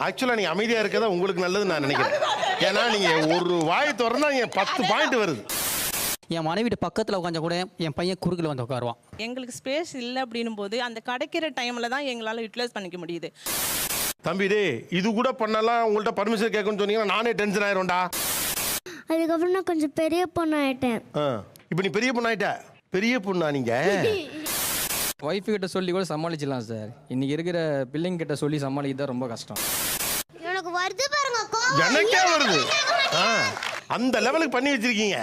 ஆக்சுவலா நீங்க அமைதியா இருக்கதா உங்களுக்கு நல்லது நான் நினைக்கிறேன். ஏன்னா நீங்க ஒரு வாய் திறந்தா இங்க பத்து பாயிண்ட் வருது. என் மனைவிட்டு பக்கத்தில் உட்காந்தா கூட என் பையன் குறுக்கில் வந்து உட்காருவான் எங்களுக்கு ஸ்பேஸ் இல்லை அப்படின்னும் போது அந்த கிடைக்கிற டைமில் தான் எங்களால் யூட்டிலைஸ் பண்ணிக்க முடியுது. தம்பி டேய் இது கூட பண்ணலாம் உங்கள்ட்ட பர்மிஷன் கேட்கணும்னு சொன்னீங்கன்னா நானே டென்ஷன் ஆயிரும்டா அதுக்கப்புறம் நான் கொஞ்சம் பெரிய பொண்ணு ஆயிட்டேன் ஆ, இப்போ நீ பெரிய பொண்ணு ஆயிட்ட பெரிய பொண்ணா நீங்க? ஒய்ஃபு கிட்ட சொல்லி கூட சமாளிச்சிடலாம் சார் இன்னைக்கு இருக்கிற பிள்ளைங்க கிட்ட சொல்லி சமாளிக்கிறது தான் ரொம்ப கஷ்டம் எனக்கு வருது பாருங்க கோவம். எனக்கே வருது. ஆ, அந்த லெவலுக்கு பண்ணி வச்சிருக்கீங்க.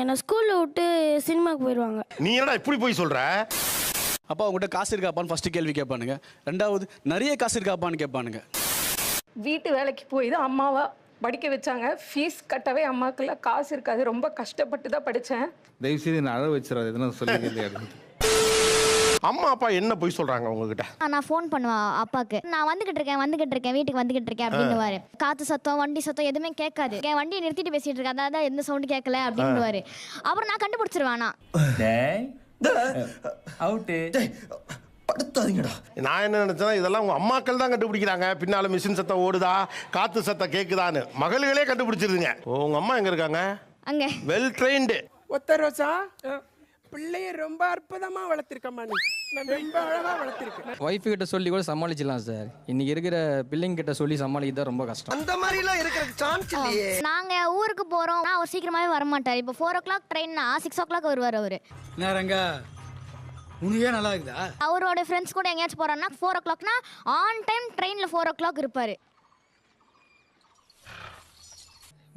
என்னை ஸ்கூலில் விட்டு சினிமாக்கு போயிடுவாங்க. நீ என்னடா இப்படி போய் சொல்ற? அப்பா உங்ககிட்ட காசு இருக்காப்பான்னு ஃபர்ஸ்ட் கேள்வி கேட்பானுங்க. ரெண்டாவது நிறைய காசு இருக்காப்பான்னு கேட்பானுங்க. வீட்டு வேலைக்கு போய் தான் அம்மாவை படிக்க வச்சாங்க. ஃபீஸ் கட்டவே அம்மாக்கெல்லாம் காசு இருக்காது. ரொம்ப கஷ்டப்பட்டு தான் படித்தேன் தயவு செய்து என்ன அழ வச்சிடாது எதுனா சொல்லி அம்மா அப்பா என்ன போய் சொல்றாங்க உங்ககிட்ட? நான் ஃபோன் பண்ணுவேன் அப்பாக்கு. நான் வந்துகிட்டு இருக்கேன் வந்துகிட்டு இருக்கேன் வீட்டுக்கு வந்துகிட்டு இருக்கேன் அப்படின்னு காத்து சத்தம் வண்டி சத்தம் எதுவுமே கேட்காது. என் வண்டியை நிறுத்திட்டு பேசிட்டு இருக்கேன் அதான் எந்த சவுண்டு கேட்கல அப்படின்னு அப்புறம் நான் கண்டுபிடிச்சிருவேன் நான் நான் என்ன நினைச்சேன்னா இதெல்லாம் உங்க அம்மாக்கள் தான் கண்டுபிடிக்கிறாங்க. பின்னால மிஷின் சத்தம் ஓடுதா காத்து சத்தம் கேக்குதான்னு. மகள்களே கண்டுபிடிச்சிருதுங்க. ஓ, உங்க அம்மா எங்க இருக்காங்க? அங்கே. வெல் ட்ரெயின்டு ஒத்த ரோசா? பிள்ளைய ரொம்ப அற்புதமா வளர்த்திருக்கம்மா நீ. நான் ரொம்ப அழகா வளர்த்திருக்கேன் ஒய்ஃபு கிட்ட சொல்லி கூட சமாளிச்சிடலாம் சார் இன்னைக்கு இருக்கிற பிள்ளைங்க கிட்ட சொல்லி சமாளிக்கிறது தான் ரொம்ப கஷ்டம். அந்த மாதிரி எல்லாம் இருக்கிறதுக்கு சான்ஸ் இல்லையே. நாங்க ஊருக்கு போறோம். அவர் சீக்கிரமாவே வர மாட்டார் இப்போ ஃபோர் ஓ கிளாக் ட்ரெயின்னா சிக்ஸ் ஓ கிளாக் வருவார் அவரு. நேரங்க உனக்கே நல்லா இருக்குதா? அவரோட ஃப்ரெண்ட்ஸ் கூட எங்கேயாச்சும் போறோம்னா ஃபோர் ஓ கிளாக்னா ஆன் டைம் ட்ரெயினில் ஃபோர் ஓ கிளாக் இருப்பாரு.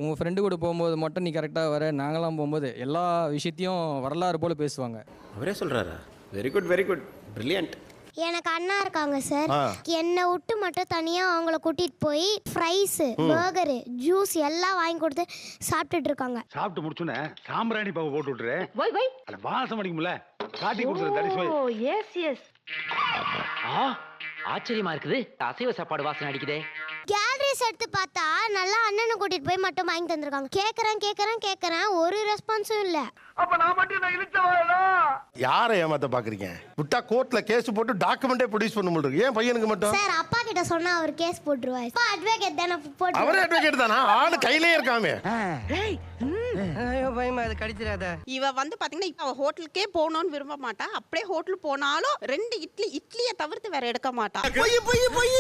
உங்கள் ஃப்ரெண்டு கூட போகும்போது மட்டும் நீ கரெக்டாக வர நாங்களாம் போகும்போது எல்லா விஷயத்தையும் வரலாறு போல் பேசுவாங்க. அவரே சொல்றாரா? Very good very good brilliant எனக்கு அண்ணா இருக்காங்க சார். என்னை விட்டு மட்டும் தனியா அவங்கள கூட்டிட்டு போய் ஃப்ரைஸ் பர்கரு ஜூஸ் எல்லாம் வாங்கி கொடுத்து சாப்பிட்டுட்டு இருக்காங்க. சாப்பிட்டு முடிச்சுனே சாம்பிராணி பாவை போட்டு விட்டுரு. அது வாசம் அடிக்கும்ல. காட்டி கொடுத்துரு தரிசி எஸ் எஸ் ஆச்சரியமா இருக்குது. அசைவ சாப்பாடு வாசனை அடிக்குதே. கேலரிஸ் எடுத்து பார்த்தா நல்லா அண்ணனை கூட்டிட்டு போய் மட்டும் வாங்கி தந்திருக்காங்க. கேக்குறேன் கேக்குறேன் கேக்குறேன். ஒரு ரெஸ்பான்ஸும் இல்ல. யாரை ஏமாத்த பாக்குறீங்க? விட்டா கோர்ட்ல கேஸ் போட்டு டாக்குமெண்டே ப்ரொடியூஸ் பண்ண முடியும் ஏன் பையனுக்கு மட்டும்? சார் அப்பா கிட்ட சொன்னா அவர் கேஸ் போட்டுருவாரு. அப்பா அட்வொகேட் தானே போட்டு அவரே அட்வொகேட் தானா? ஆளு கையிலே இருக்காமே. பயமா அது கடிச்சிடாத இவ வந்து பாத்தீங்கன்னா இப்ப அவ ஹோட்டலுக்கே போகணும்னு விரும்ப மாட்டா. அப்படியே ஹோட்டல் போனாலும் ரெண்டு இட்லி இட்லியை தவிர்த்து வேற எடுக்க மாட்டா. பொய் பொய் பொய்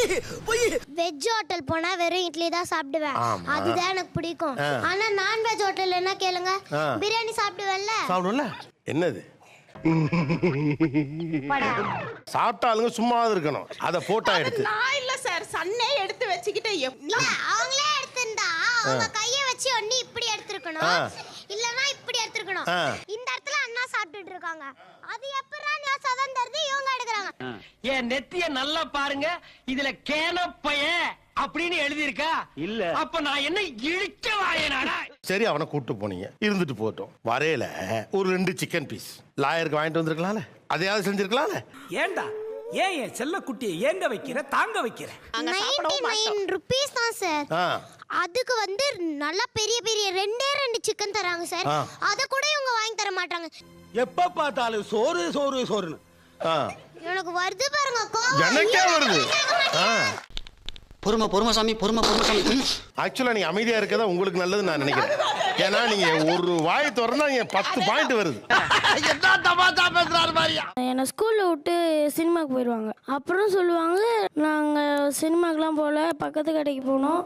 பொய். வெஜ் ஹோட்டல் போனா வெறும் இட்லி தான் சாப்பிடுவேன். அதுதான் எனக்கு பிடிக்கும். ஆனா நான்வெஜ் ஹோட்டல் என்ன கேளுங்க. பிரியாணி சாப்பிடுவேன்ல. சாப்பிடும்ல என்னது? சாப்பிட்டாலுங்க சும்மா இருக்கணும். அதை போட்டோ எடுத்து. நான் இல்ல சார் சன்னே எடுத்து வச்சுக்கிட்டு அவங்களே எடுத்திருந்தா. அவங்க கைய வச்சு ஒண்ணு இப்படி எடுத்திருக்கணும். ஆ. இல்லனா இப்படி எடுத்திருக்கணும். ஆ. இந்த இடத்துல அண்ணா சாப்பிட்டுட்டு இருக்காங்க. அது எப்பறா நான் சதம் தருது இவங்க எடுக்கறாங்க. என் நெத்திய நல்லா பாருங்க. இதுல கேனப்பைய அப்படின்னு எழுதியிருக்கா? இல்ல. அப்ப நான் என்ன இழிச்ச வாயனாடா? சரி அவனை கூட்டு போனீங்க. இருந்துட்டு போட்டோம் வரையில ஒரு ரெண்டு சிக்கன் பீஸ் லாயருக்கு வாங்கிட்டு வந்திருக்கலாம்ல? அதையாவது செஞ்சிருக்கலாம்ல? ஏண்டா? ஏன் என் செல்ல குட்டியை ஏங்க வைக்கிற தாங்க வைக்கிற? நைன்டி நைன் ருபீஸ் தான் சார். அதுக்கு வந்து நல்லா பெரிய பெரிய ரெண்டே ரெண்டு சிக்கன் தராங்க சார். அத கூட இவங்க வாங்கி தர மாட்டாங்க. எப்ப பார்த்தாலும் சோறு சோறு சோறுன்னு. ஆ. எனக்கு வருது பாருங்க கோவம். எனக்கே வருது. ஆ. பொறுமை பொறுமை சாமி பொறுமை பொறுமை சாமி. ஆக்சுவலா நீங்க அமைதியா இருக்கதா உங்களுக்கு நல்லது நான் நினைக்கிறேன். ஏன்னா நீங்க ஒரு வாய் திறந்தா இங்க பத்து பாயிண்ட் வருது. என்ன தமாஷா பேசுறாரு மாதிரியா என்னை ஸ்கூலில் விட்டு சினிமாக்கு போயிடுவாங்க அப்புறம் சொல்லுவாங்க நாங்கள் சினிமாக்கெலாம் போகல பக்கத்து கடைக்கு போனோம்.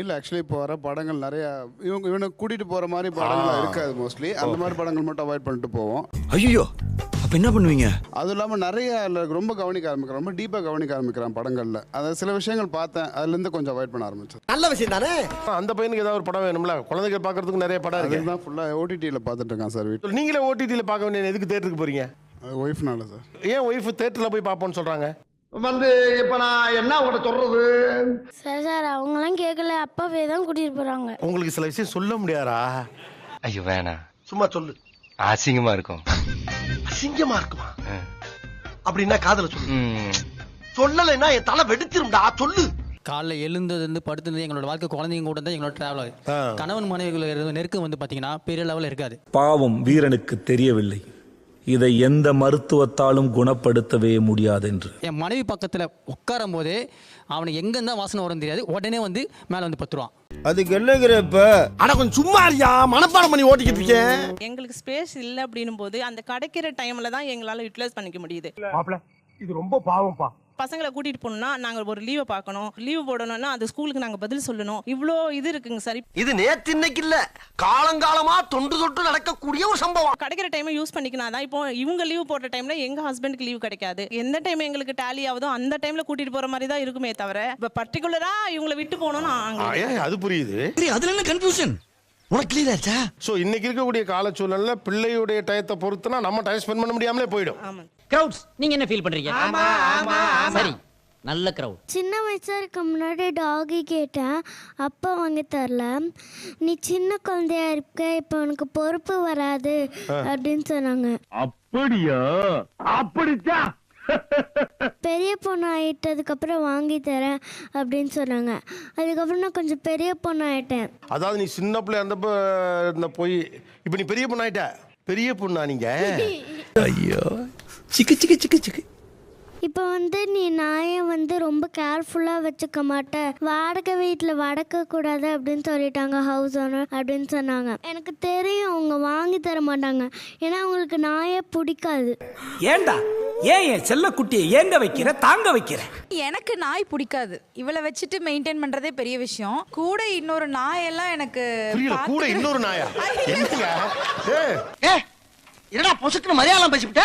இல்ல ஆக்சுவலி இப்போ வர படங்கள் நிறைய இவங்க இவனை கூட்டிட்டு போற மாதிரி படங்கள் இருக்காது மோஸ்ட்லி அந்த மாதிரி படங்கள் மட்டும் அவாய்ட் பண்ணிட்டு போவோம். ஐயோ அப்ப என்ன பண்ணுவீங்க? அதுவும் இல்லாமல் நிறைய ரொம்ப கவனிக்க ஆரம்பிக்கிறேன். ரொம்ப டீப்பாக கவனிக்க ஆரம்பிக்கிறேன் படங்களில். அதாவது சில விஷயங்கள் பார்த்தேன். அதுலேருந்து கொஞ்சம் அவாய்ட் பண்ண ஆரம்பிச்சேன். நல்ல விஷயம் தானே? அந்த பையனுக்கு ஏதாவது ஒரு படம் வேணும்ல? குழந்தைகள் பார்க்கறதுக்கு நிறைய படம் இருக்கு. அதுதான் ஃபுல்லாக ஓடிடியில் பார்த்துட்டு இருக்கேன் சார் வீட்டில் நீங்களே ஓடிடியில பார்க்க வேண்டிய எதுக்கு தேட்டருக்கு போறீங்க? ஒய்ஃப்னால சார். ஏன் ஒய்ஃப் தேட்டர்ல போய் பார்ப்போம்னு சொல்றாங்க? வந்து இப்ப நான் என்ன உங்கள்கிட்ட சொல்றது? சார் சார் அவங்களாம் கேட்கல அப்பாவே தான் கூட்டிகிட்டு போகிறாங்க உங்களுக்கு சில விஷயம் சொல்ல முடியாதா? ஐயோ வேணாம். சும்மா சொல்லு. அசிங்கமா இருக்கும். அசிங்கமா இருக்குமா? அப்படின்னா காதல சொல்லு. சொல்லலைன்னா என் தலை வெடிச்சிரும்டா சொல்லு. காலைல எழுந்ததுலேருந்து படுத்தது எங்களோட வாழ்க்கை குழந்தைங்க கூட தான் எங்களோட டிராவல் ஆகுது. கணவன் மனைவிகள் நெருக்கம் வந்து பார்த்தீங்கன்னா பெரிய லெவலில் இருக்காது. பாவம் வீரனுக்கு தெரியவில்லை. இதை எந்த மருத்துவத்தாலும் குணப்படுத்தவே முடியாது என்று என் மனைவி பக்கத்தில் உட்காரும் போதே அவனுக்கு எங்கேருந்தா வாசனை வரும் தெரியாது. உடனே வந்து மேலே வந்து பத்துருவான். அதுக்கு என்னங்கிறப்ப அட கொஞ்சம் சும்மா இருக்கியா? மனப்பாடம் பண்ணி ஓட்டிக்கிட்டு இருக்கேன். எங்களுக்கு ஸ்பேஸ் இல்லை அப்படின்னும் போது அந்த கிடைக்கிற டைம்ல தான் எங்களால யூட்டிலைஸ் பண்ணிக்க முடியுது. மாப்பிள இது ரொம்ப பாவம்ப்பா. பசங்களை கூட்டிட்டு போகணும்னா நாங்க ஒரு லீவை பார்க்கணும். லீவு போடணும்னா அந்த ஸ்கூலுக்கு நாங்க பதில் சொல்லணும். இவ்வளோ இது இருக்குங்க சார். இது நேத்து இன்னைக்கு இல்ல. காலங்காலமா தொண்டு தொட்டு நடக்கக்கூடிய ஒரு சம்பவம். கிடைக்கிற டைமை யூஸ் பண்ணிக்கினா தான் இப்போ இவங்க லீவ் போடுற டைம்ல எங்க ஹஸ்பண்டுக்கு லீவ் கிடைக்காது. எந்த டைம் எங்களுக்கு டேலி ஆகுதோ அந்த டைம்ல கூட்டிட்டு போற மாதிரி தான் இருக்குமே தவிர இப்போ பர்டிகுலரா இவங்களை விட்டு போகணும்னு அது புரியுது. அதுல என்ன கன்ஃபியூஷன் உனக்கு கிளியர் ஆச்சா ஸோ இன்னைக்கு இருக்கக்கூடிய கால சூழல்ல பிள்ளையுடைய டயத்தை பொறுத்துனா நம்ம டைம் ஸ்பெண்ட் பண்ண முடியாமலே போயிடும். ஆமாங்க. கிரவுட்ஸ் நீங்க என்ன ஃபீல் பண்றீங்க? சரி நல்ல கிரவுட் சின்ன வயசாக இருக்க முன்னாடி டாகி கேட்டேன். அப்பா வாங்கி தரல. நீ சின்ன குழந்தையா இருக்க இப்போ உனக்கு பொறுப்பு வராது அப்படின்னு சொன்னாங்க. அப்படியா? அப்படிச்சா பெரிய பொண்ணு ஆயிட்டதுக்கப்புறம் வாங்கி தரேன் அப்படின்னு சொன்னாங்க. அதுக்கப்புறம் நான் கொஞ்சம் பெரிய பொண்ணு ஆயிட்டேன். அதாவது நீ சின்ன பிள்ளை இருந்தப்ப இருந்த போய் இப்போ நீ பெரிய பொண்ணாயிட்ட பெரிய பொண்ணா நீங்க? ஐயோ சிக்கு சிக்கு சிக்கு சிக்கு. இப்போ வந்து நீ நாயை வந்து ரொம்ப கேர்ஃபுல்லாக வச்சுக்க மாட்ட. வாடகை வீட்டில் வடக்க கூடாது அப்படின்னு சொல்லிட்டாங்க ஹவுஸ் ஓனர் அப்படின்னு சொன்னாங்க. எனக்கு தெரியும் அவங்க வாங்கி தர மாட்டாங்க. ஏன்னா அவங்களுக்கு நாயை பிடிக்காது. ஏண்டா? ஏன் என் செல்ல குட்டியை ஏங்க வைக்கிற தாங்க வைக்கிற? எனக்கு நாய் பிடிக்காது. இவளை வச்சுட்டு மெயின்டைன் பண்றதே பெரிய விஷயம். கூட இன்னொரு நாய் எல்லாம் எனக்கு கூட இன்னொரு நாயா? என்னங்க? ஏ என்னடா பொசுக்குன்னு மலையாளம் பேசிவிட்ட?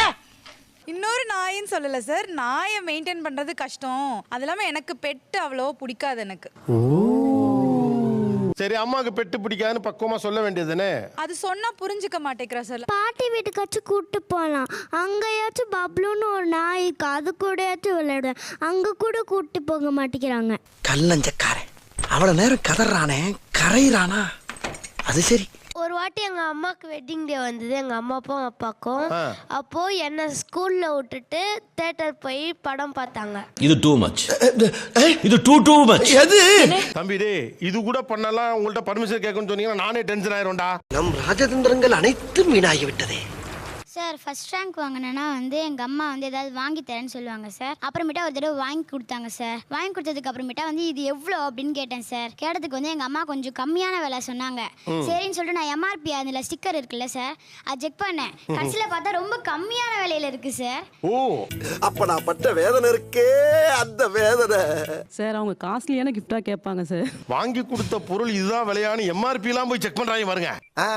இன்னொரு நாயின்னு சொல்லல சார் நாயை மெயின்டைன் பண்றது கஷ்டம். அது இல்லாம எனக்கு பெட் அவ்வளோ பிடிக்காது எனக்கு. சரி அம்மாவுக்கு பெட்டு பிடிக்காதுன்னு பக்குவமா சொல்ல வேண்டியதுதானே? அது சொன்னா புரிஞ்சுக்க மாட்டேங்கிறா சார் பாட்டி வீட்டுக்காச்சும் கூப்பிட்டு போகலாம் அங்கேயாச்சும் பப்ளுன்னு ஒரு நாய் இருக்கு அது கூடயாச்சும் விளையாடுவேன். அங்கே கூட கூப்பிட்டு போக மாட்டேங்கிறாங்க. கல்லஞ்சக்காரன் அவ்வளவு நேரம் கதறானே கரையிறானா? அது சரி. ஒரு வாட்டி எங்கள் அம்மாவுக்கு வெட்டிங் டே வந்தது. எங்கள் அம்மா அப்பாவும் அப்பாக்கும். ஆ. அப்போது என்னை ஸ்கூலில் விட்டுட்டு தேட்டர் போய் படம் பார்த்தாங்க. இது டூ மச் இது டூ டூ மச் எது? தம்பி டேய் இது கூட பண்ணலாம் உங்கள்ட்ட பர்மிஷன் கேட்கணும்னு சொன்னீங்கன்னா நானே டென்ஷன் ஆயிரும்டா. நம் ராஜதந்திரங்கள் அனைத்தும் வீணாகி விட்டதே சார் ஃபர்ஸ்ட் ரேங்க் வாங்கினேன்னா வந்து எங்கள் அம்மா வந்து ஏதாவது வாங்கி தரேன்னு சொல்லுவாங்க சார். அப்புறமேட்டா ஒரு தடவை வாங்கி கொடுத்தாங்க சார். வாங்கி கொடுத்ததுக்கு அப்புறமேட்டா வந்து இது எவ்வளோ அப்படின்னு கேட்டேன் சார். கேட்டதுக்கு வந்து எங்கள் அம்மா கொஞ்சம் கம்மியான விலை சொன்னாங்க. சரின்னு சொல்லிட்டு நான் எம்ஆர்பி அதில் ஸ்டிக்கர் இருக்குல்ல சார் அது செக் பண்ணேன். கடைசியில் பார்த்தா ரொம்ப கம்மியான விலையில இருக்கு சார். ஓ. அப்ப நான் பட்ட வேதனை இருக்கே அந்த வேதனை. சார் அவங்க காஸ்ட்லியான கிஃப்டா கேட்பாங்க சார். வாங்கி கொடுத்த பொருள் இதுதான் விலையான்னு எம்ஆர்பி எல்லாம் போய் செக் பண்றாங்க பாருங்க. ஆ,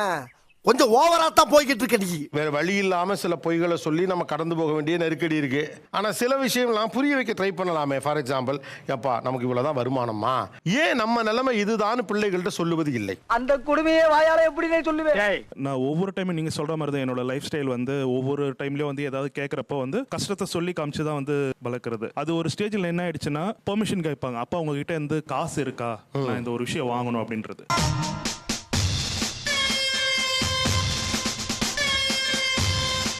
கொஞ்சம் ஓவரா தான் போய்கிட்டு இருக்க நீ. வேற வழி இல்லாம சில பொய்களை சொல்லி நம்ம கடந்து போக வேண்டிய நெருக்கடி இருக்கு. ஆனா சில விஷயம்லாம் புரிய வைக்க ட்ரை பண்ணலாமே. ஃபார் எக்ஸாம்பிள் எப்பா நமக்கு இவ்வளவுதான் வருமானமா ஏன் நம்ம நிலைமை இதுதான் பிள்ளைகள்கிட்ட சொல்லுவது இல்லை. அந்த குடுமையே வாயால எப்படி சொல்லுவேன்? நான் ஒவ்வொரு டைமும் நீங்கள் சொல்கிற மாதிரி தான் என்னோட லைஃப் ஸ்டைல் வந்து ஒவ்வொரு டைம்லேயும் வந்து ஏதாவது கேட்குறப்ப வந்து கஷ்டத்தை சொல்லி காமிச்சு தான் வந்து வளர்க்குறது. அது ஒரு ஸ்டேஜில் என்ன ஆயிடுச்சுன்னா பெர்மிஷன் கேட்பாங்க. அப்பா உங்ககிட்ட இருந்து காசு இருக்கா? நான் இந்த ஒரு விஷயம் வாங்கணும் அப்படின்றது.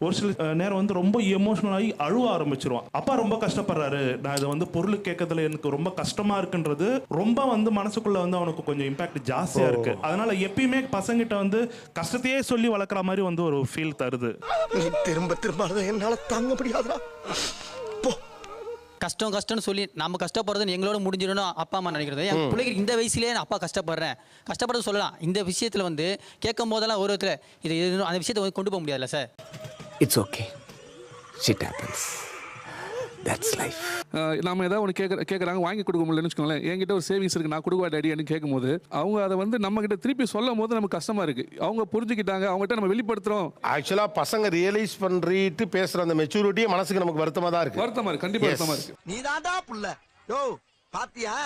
ஒரு சில நேரம் வந்து ரொம்ப எமோஷனல் ஆகி அழுவ ஆரம்பிச்சிருவான். அப்பா ரொம்ப கஷ்டப்படுறாரு. நான் இதை வந்து பொருள் கேட்கறதுல எனக்கு ரொம்ப கஷ்டமா இருக்குன்றது ரொம்ப வந்து மனசுக்குள்ள வந்து அவனுக்கு கொஞ்சம் இம்பாக்ட் ஜாஸ்தியா இருக்கு. அதனால எப்பயுமே பசங்கிட்ட வந்து கஷ்டத்தையே சொல்லி வளர்க்குற மாதிரி வந்து ஒரு ஃபீல் தருது. நீ திரும்ப திரும்ப என்னால தாங்க முடியாதுடா. போ. கஷ்டம் கஷ்டம்னு சொல்லி நம்ம கஷ்டப்படுறது எங்களோட முடிஞ்சிடணும் அப்பா அம்மா நினைக்கிறது. என் பிள்ளைக்கு இந்த வயசுலயே நான் அப்பா கஷ்டப்படுறேன். கஷ்டப்படுறது சொல்லலாம். இந்த விஷயத்துல வந்து கேட்கும் போதெல்லாம் ஒரு விதத்துல இது இது- அந்த விஷயத்தை வந்து கொண்டு போக முடியாதுல்ல sir? It's okay shit happens that's life நாம ஏதாவது ஒன்று கேட்குற கேட்குறாங்க வாங்கி கொடுக்க முடியலன்னு வச்சுக்கோங்களேன். என்கிட்ட ஒரு சேவிங்ஸ் இருக்கு. நான் கொடுக்குவா டேடின்னு கேட்கும்போது அவங்க அதை வந்து நம்ம கிட்ட திருப்பி சொல்லும் போது நமக்கு கஷ்டமா இருக்கு. அவங்க புரிஞ்சுக்கிட்டாங்க அவங்ககிட்ட நம்ம வெளிப்படுத்துறோம். ஆக்சுவலா பசங்க ரியலைஸ் பண்ணிட்டு பேசுற அந்த மெச்சூரிட்டியே மனசுக்கு நமக்கு வருத்தமா தான் இருக்கு. வருத்தமா இருக்கு. கண்டிப்பா Yes. வருத்தமா இருக்கு. நீ தாண்டா புள்ள. யோ பாத்தியா?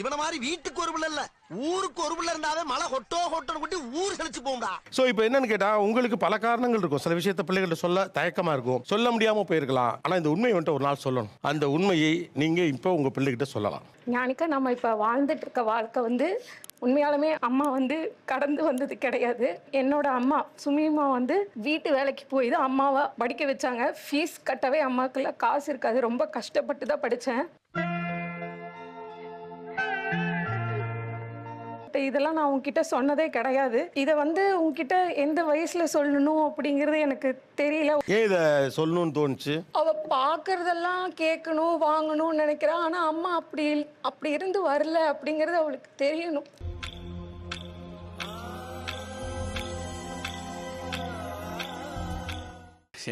இவன மாதிரி வீட்டுக்கு ஒரு புள்ள இல்ல ஊருக்கு ஒரு புள்ள இருந்தாவே மழை கொட்டோ கொட்டோன்னு கொட்டி ஊர் செழிச்சு போகும்டா. ஸோ இப்போ என்னன்னு கேட்டா உங்களுக்கு பல காரணங்கள் இருக்கும். சில விஷயத்த பிள்ளைகள்ட்ட சொல்ல தயக்கமா இருக்கும். சொல்ல முடியாம போயிருக்கலாம். ஆனா இந்த உண்மையை வந்துட்டு ஒரு நாள் சொல்லணும். அந்த உண்மையை நீங்க இப்போ உங்க பிள்ளைகிட்ட சொல்லலாம். ஞானிக்கா நம்ம இப்போ வாழ்ந்துட்டு இருக்க வாழ்க்கை வந்து உண்மையாலுமே அம்மா வந்து கடந்து வந்தது கிடையாது. என்னோட அம்மா சுமிமா வந்து வீட்டு வேலைக்கு போய் தான் அம்மாவை படிக்க வச்சாங்க. ஃபீஸ் கட்டவே அம்மாக்குள்ள காசு இருக்காது. ரொம்ப கஷ்டப்பட்டு தான் படித்தேன் பட் இதெல்லாம் நான் உங்ககிட்ட சொன்னதே கிடையாது. இதை வந்து உங்ககிட்ட எந்த வயசுல சொல்லணும் அப்படிங்கிறது எனக்கு தெரியல. ஏன் இதை சொல்லணும்னு தோணுச்சு? அவ பார்க்கறதெல்லாம் கேட்கணும் வாங்கணும்னு நினைக்கிறா. ஆனா அம்மா அப்படி அப்படி இருந்து வரல அப்படிங்கிறது அவளுக்கு தெரியணும்.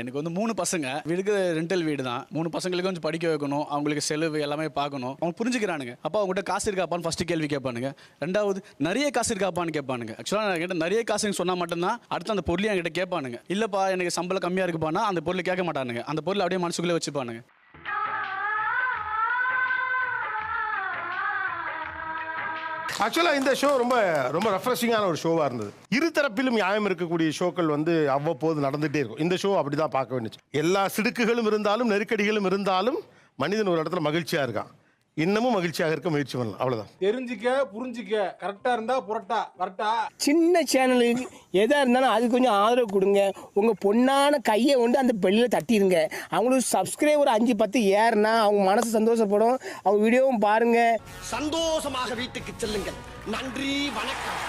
எனக்கு வந்து மூணு பசங்க. வீடுக்கு ரெண்டல் வீடு தான் மூணு பசங்களுக்கு கொஞ்சம் படிக்க வைக்கணும். அவங்களுக்கு செலவு எல்லாமே பார்க்கணும். அவங்க புரிஞ்சுக்கிறானுங்க. அப்போ அவங்ககிட்ட காசு இருக்காப்பான்னு ஃபஸ்ட்டு கேள்வி கேட்பானுங்க. ரெண்டாவது நிறைய காசு இருக்காப்பான்னு கேட்பானுங்க. ஆக்சுவலாக என்கிட்ட நிறைய காசுன்னு சொன்னால் மட்டும்தான் அடுத்து அந்த பொருளையும் என்கிட்ட கேட்பானுங்க. இல்லைப்பா எனக்கு சம்பளம் கம்மியாக இருக்குப்பானா அந்த பொருள் கேட்க மாட்டானுங்க. அந்த பொருளை அப்படியே மனசுக்குள்ளே வச்சுப்பானுங்க. ஆக்சுவலாக இந்த ஷோ ரொம்ப ரொம்ப ரெஃப்ரெஷிங்கான ஒரு ஷோவாக இருந்தது. இரு தரப்பிலும் நியாயம் இருக்கக்கூடிய ஷோக்கள் வந்து அவ்வப்போது நடந்துகிட்டே இருக்கும். இந்த ஷோ அப்படி தான் பார்க்க வேண்டியது. எல்லா சிடுக்குகளும் இருந்தாலும் நெருக்கடிகளும் இருந்தாலும் மனிதன் ஒரு இடத்துல மகிழ்ச்சியாக இருக்கான். இன்னமும் மகிழ்ச்சியாக இருக்க முயற்சி பண்ணலாம். அவ்வளோதான் தெரிஞ்சுக்க புரிஞ்சுக்க. கரெக்டா இருந்தா புரட்டா கரெக்டா சின்ன சேனலுக்கு எதாக இருந்தாலும் அது கொஞ்சம் ஆதரவு கொடுங்க. உங்கள் பொண்ணான கையை கொண்டு அந்த பெல்லில் தட்டிடுங்க அவங்களுக்கு சப்ஸ்கிரைபர் அஞ்சு பத்து ஏறுனா அவங்க மனசு சந்தோஷப்படும். அவங்க வீடியோவும் பாருங்கள் சந்தோஷமாக வீட்டுக்கு செல்லுங்கள். நன்றி வணக்கம்.